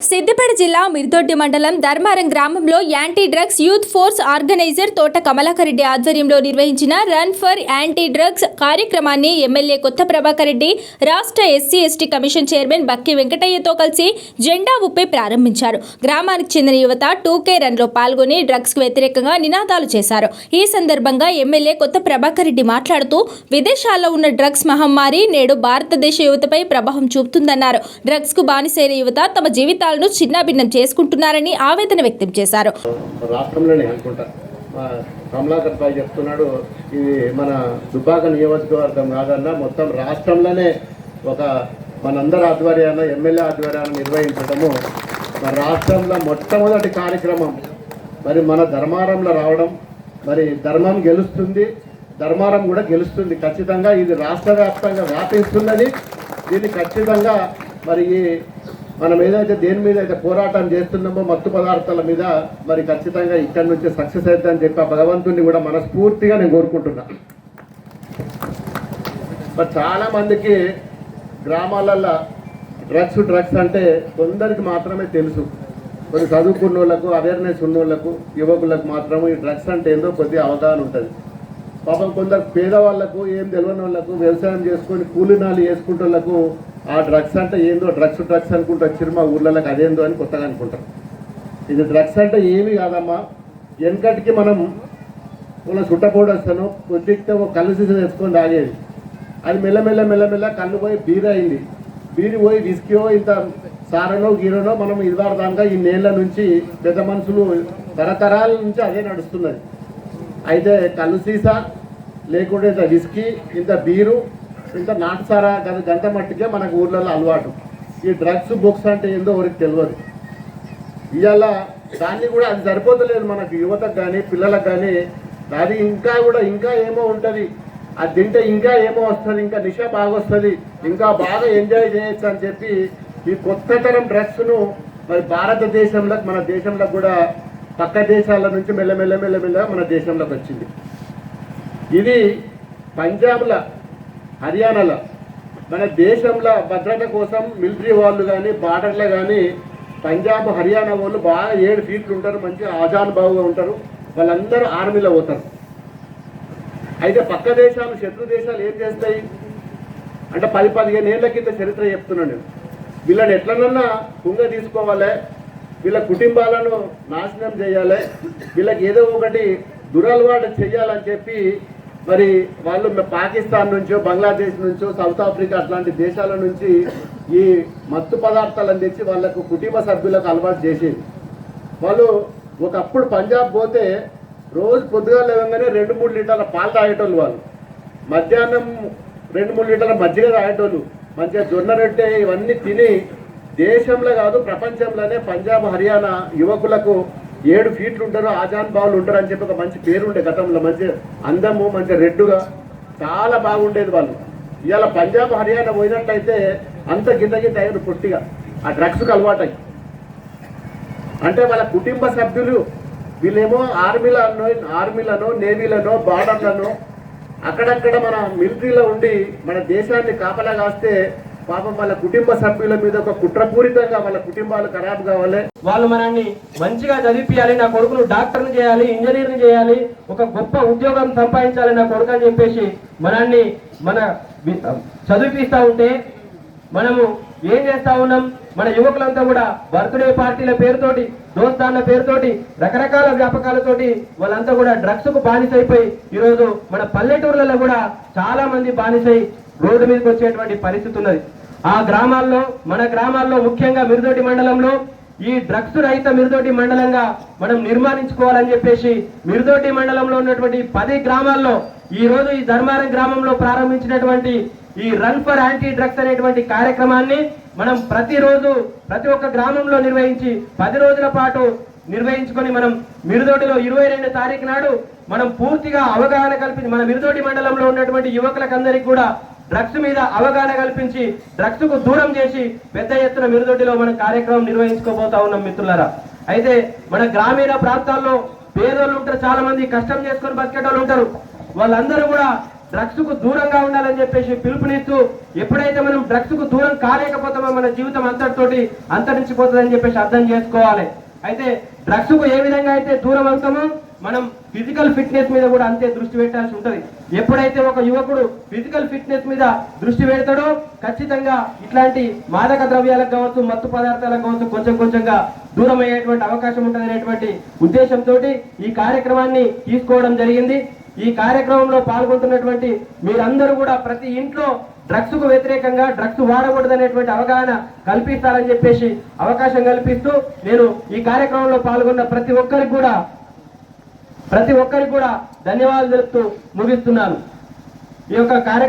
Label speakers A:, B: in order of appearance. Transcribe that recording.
A: సిద్దిపేట జిల్లా మిర్దొడ్డి మండలం ధర్మారం గ్రామంలో anti drugs youth force organizer Thota Kamalakar Reddy ఆధ్వర్యంలో నిర్వహించిన రన్ ఫర్ యాంటీ డ్రగ్స్ కార్యక్రమాన్ని ఎమ్మెల్యే కొత్త ప్రభాకర్ రెడ్డి రాష్ట్ర SC ST commission chairman Bakki వెంకటయ్యతో కలిసి జెండా ఉప్పి ప్రారంభించారు. గ్రామానికి చెందిన యువత టూకే రన్లో పాల్గొని డ్రగ్స్కు వ్యతిరేకంగా నినాదాలు చేశారు. ఈ సందర్భంగా ఎమ్మెల్యే కొత్త ప్రభాకర్ రెడ్డి మాట్లాడుతూ విదేశాల్లో ఉన్న డ్రగ్స్ మహమ్మారి నేడు భారతదేశ యువతపై ప్రభావం చూపుతుందన్నారు. డ్రగ్స్కు బానిసైన యువత తమ అంశాలను చిన్నాభిన్నం చేసుకుంటున్నారని ఆవేదన వ్యక్తం చేశారు.
B: రాష్ట్రంలోనే అనుకుంటా. కమలాకర్ భాయ్ చెప్తున్నాడు ఇది మన దుబ్బాక నియోజకవర్గం కాదన్నా మొత్తం రాష్ట్రంలోనే ఒక మనందరి ఆధ్వర్యాన ఎమ్మెల్యే ఆధ్వర్యాన్ని నిర్వహించడము మన రాష్ట్రంలో మొట్టమొదటి కార్యక్రమం. మరి మన ధర్మారంలో రావడం మరి ధర్మం గెలుస్తుంది ధర్మారం కూడా గెలుస్తుంది. ఖచ్చితంగా ఇది రాష్ట్ర వ్యాప్తంగా వ్యాపిస్తున్నది దీన్ని ఖచ్చితంగా మరి ఈ మనం ఏదైతే దేని మీద అయితే పోరాటం చేస్తున్నామో మత్తు పదార్థాల మీద మరి ఖచ్చితంగా ఇక్కడి నుంచి సక్సెస్ అవుతుందని చెప్పి ఆ భగవంతుడిని కూడా మనస్ఫూర్తిగా నేను కోరుకుంటున్నా. మరి చాలా మందికి గ్రామాలల్లో డ్రగ్స్ డ్రగ్స్ అంటే కొందరికి మాత్రమే తెలుసు. కొన్ని చదువుకున్న వాళ్ళకు అవేర్నెస్ ఉన్న వాళ్ళకు యువకులకు మాత్రం ఈ డ్రగ్స్ అంటే ఏందో కొద్దిగా అవగాహన ఉంటుంది. పాపం కొందరు పేదవాళ్ళకు ఏం తెలియని వాళ్ళకు వ్యవసాయం చేసుకొని కూలినాలు చేసుకుంటే వాళ్ళకు ఆ డ్రగ్స్ అంటే ఏందో డ్రగ్స్ డ్రగ్స్ అనుకుంటారు వచ్చారు మా ఊర్లలోకి అదేందో అని కొత్తగా అనుకుంటారు ఇది డ్రగ్స్ అంటే ఏమి కాదమ్మా. వెనకటికి మనం వాళ్ళ సుట్టపోడు వస్తాను కొద్దిగితే కళ్ళు సీస తెచ్చుకొని తాగేది. అది మెల్లమెల్ల మెల్లమెల్ల కళ్ళు పోయి బీర్ అయింది. బీరి పోయి విస్కీయో ఇంత సారనో గీరనో మనం ఇదివారదాకా ఈ నేళ్ళ నుంచి పెద్ద మనుషులు తరతరాల నుంచి అదే నడుస్తున్నది. అయితే కళ్ళు సీసా లేకుంటే ఇంత విస్కీ ఇంత బీరు ఇంత నాటుసారా గంట గంట మట్టికే మనకు ఊర్లలో అలవాటు. ఈ డ్రగ్స్ బుక్స్ అంటే ఏందో ఎవరికి తెలియదు. ఇవాళ దాన్ని కూడా అది సరిపోతలేదు మనకు యువతకు కానీ పిల్లలకు కానీ అది ఇంకా కూడా ఇంకా ఏమో ఉంటుంది. అది తింటే ఇంకా ఏమో వస్తుంది ఇంకా నిష బాగా వస్తుంది ఇంకా బాగా ఎంజాయ్ చేయొచ్చు అని చెప్పి ఈ కొత్త తరం డ్రగ్స్ను మరి భారతదేశంలో మన దేశంలో కూడా పక్క దేశాల నుంచి మెల్లమెల్ల మెల్లమెల్ల మన దేశంలోకి వచ్చింది. ఇది పంజాబ్లో హర్యానాలో మన దేశంలో భద్రత కోసం మిలిటరీ వాళ్ళు కానీ బార్డర్లో కానీ పంజాబ్ హర్యానా వాళ్ళు బాగా ఏడు ఫీట్లు ఉంటారు మంచి ఆజానుభావుగా ఉంటారు. వాళ్ళందరూ ఆర్మీలో పోతారు. అయితే పక్క దేశాలు శత్రు దేశాలు ఏం చేస్తాయి? అంటే పది పదిహేను ఏళ్ళ కింద చరిత్ర చెప్తున్నాను నేను. వీళ్ళని ఎట్లనన్నా కుంగ తీసుకోవాలి. వీళ్ళ కుటుంబాలను నాశనం చేయాలి. వీళ్ళకి ఏదో ఒకటి దురలవాటు చేయాలని చెప్పి మరి వాళ్ళు పాకిస్తాన్ నుంచో బంగ్లాదేశ్ నుంచో సౌత్ ఆఫ్రికా అట్లాంటి దేశాల నుంచి ఈ మత్తు పదార్థాలు అందించి వాళ్ళకు కుటుంబ సభ్యులకు అలవాటు చేసేది. వాళ్ళు ఒకప్పుడు పంజాబ్ పోతే రోజు పొద్దుగా లేవగానే రెండు మూడు లీటర్ల పాలు తాగేటోళ్ళు వాళ్ళు. మధ్యాహ్నం రెండు మూడు లీటర్ల మజ్జిగ తాగేటోళ్ళు. మంచిగా జొన్న రొట్టె ఇవన్నీ తిని దేశంలో కాదు ప్రపంచంలోనే పంజాబ్ హర్యానా యువకులకు ఏడు ఫీట్లు ఉంటారు ఆజాన్ బావులు ఉంటారు అని చెప్పి ఒక మంచి పేరుండే గతంలో మంచి అందము మంచి రెడ్డుగా చాలా బాగుండేది వాళ్ళు. ఇవాళ పంజాబ్ హర్యానా పోయినట్టయితే అంత గింత గింత అయ్యారు పొట్టిగా. ఆ డ్రగ్స్కి అలవాటై. అంటే వాళ్ళ కుటుంబ సభ్యులు వీళ్ళేమో ఆర్మీలలో ఆర్మీలను నేవీలను బార్డర్లను అక్కడక్కడ మన మిలిటరీలో ఉండి మన దేశాన్ని కాపలా కాస్తే పాపం వాళ్ళ కుటుంబ సభ్యుల మీద ఒక కుట్రపూరితంగా వాళ్ళ కుటుంబాలు ఖరాబ్ కావాలి.
C: వాళ్ళు మనల్ని మంచిగా చదివిపియాలి నా కొడుకును డాక్టర్ని చేయాలి ఇంజనీర్ని చేయాలి ఒక గొప్ప ఉద్యోగం సంపాదించాలి నా కొడుకు అని చెప్పేసి మనల్ని మన చదివిపిస్తూ చదివిపిస్తా ఉంటే మనము ఏం చేస్తా ఉన్నాం? మన యువకులంతా కూడా బర్త్డే పార్టీల పేరుతోటి దోస్తాన్న పేరుతోటి రకరకాల వ్యాపకాలతోటి వాళ్ళంతా కూడా డ్రగ్స్కు బానిసైపోయి ఈరోజు మన పల్లెటూర్లలో కూడా చాలా మంది బానిసై రోడ్డు మీదకి వచ్చేటువంటి పరిస్థితి ఉన్నది. ఆ గ్రామాల్లో మన గ్రామాల్లో ముఖ్యంగా మిరుదోటి మండలంలో ఈ డ్రగ్స్ రహిత మిరుదోటి మండలంగా మనం నిర్మాణించుకోవాలని చెప్పేసి మిరుదోటి మండలంలో ఉన్నటువంటి పది గ్రామాల్లో ఈ రోజు ఈ ధర్మారం గ్రామంలో ప్రారంభించినటువంటి ఈ రన్ ఫర్ యాంటీ డ్రగ్స్ అనేటువంటి కార్యక్రమాన్ని మనం ప్రతిరోజు ప్రతి ఒక్క గ్రామంలో నిర్వహించి పది రోజుల పాటు నిర్వహించుకొని మనం మిరుదోటిలో ఇరవై రెండు తారీఖు నాడు మనం పూర్తిగా అవగాహన కల్పించి మన మిరుదోటి మండలంలో ఉన్నటువంటి యువకులకందరికీ కూడా డ్రగ్స్ మీద అవగాహన కల్పించి డ్రగ్స్కు దూరం చేసి పెద్ద ఎత్తున మిరుదొడ్డిలో మనం కార్యక్రమం నిర్వహించుకోబోతా ఉన్నాం మిత్రులారా. అయితే మన గ్రామీణ ప్రాంతాల్లో పేదోళ్ళు ఉంటారు చాలా మంది కష్టం చేసుకొని బతికేటోళ్ళు ఉంటారు. వాళ్ళందరూ కూడా డ్రగ్స్కు దూరంగా ఉండాలని చెప్పేసి పిలుపునిస్తూ ఎప్పుడైతే మనం డ్రగ్స్కు దూరం కాలేకపోతామో మన జీవితం అంతటితోటి అంతరించిపోతుందని చెప్పేసి అర్థం చేసుకోవాలి. అయితే డ్రగ్స్కు ఏ విధంగా అయితే దూరం అవుతామో మనం ఫిజికల్ ఫిట్నెస్ మీద కూడా అంతే దృష్టి పెట్టాల్సి ఉంటుంది. ఎప్పుడైతే ఒక యువకుడు ఫిజికల్ ఫిట్నెస్ మీద దృష్టి పెడతాడో ఖచ్చితంగా ఇట్లాంటి మాదక ద్రవ్యాలకు కావచ్చు మత్తు పదార్థాలకు కావచ్చు కొంచెం కొంచెంగా దూరం అయ్యేటువంటి అవకాశం ఉంటుంది అనేటువంటి ఉద్దేశంతో ఈ కార్యక్రమాన్ని తీసుకోవడం జరిగింది. ఈ కార్యక్రమంలో పాల్గొంటున్నటువంటి మీరందరూ కూడా ప్రతి ఇంట్లో డ్రగ్స్కు వ్యతిరేకంగా డ్రగ్స్ వాడకూడదు అనేటువంటి అవగాహన కల్పిస్తారని చెప్పేసి అవకాశం కల్పిస్తూ నేను ఈ కార్యక్రమంలో పాల్గొన్న ప్రతి ఒక్కరికి కూడా ప్రతి ఒక్కరికి కూడా ధన్యవాదాలు తెలుపుతూ ముగిస్తున్నాను. ఈ యొక్క కార్యక్రమం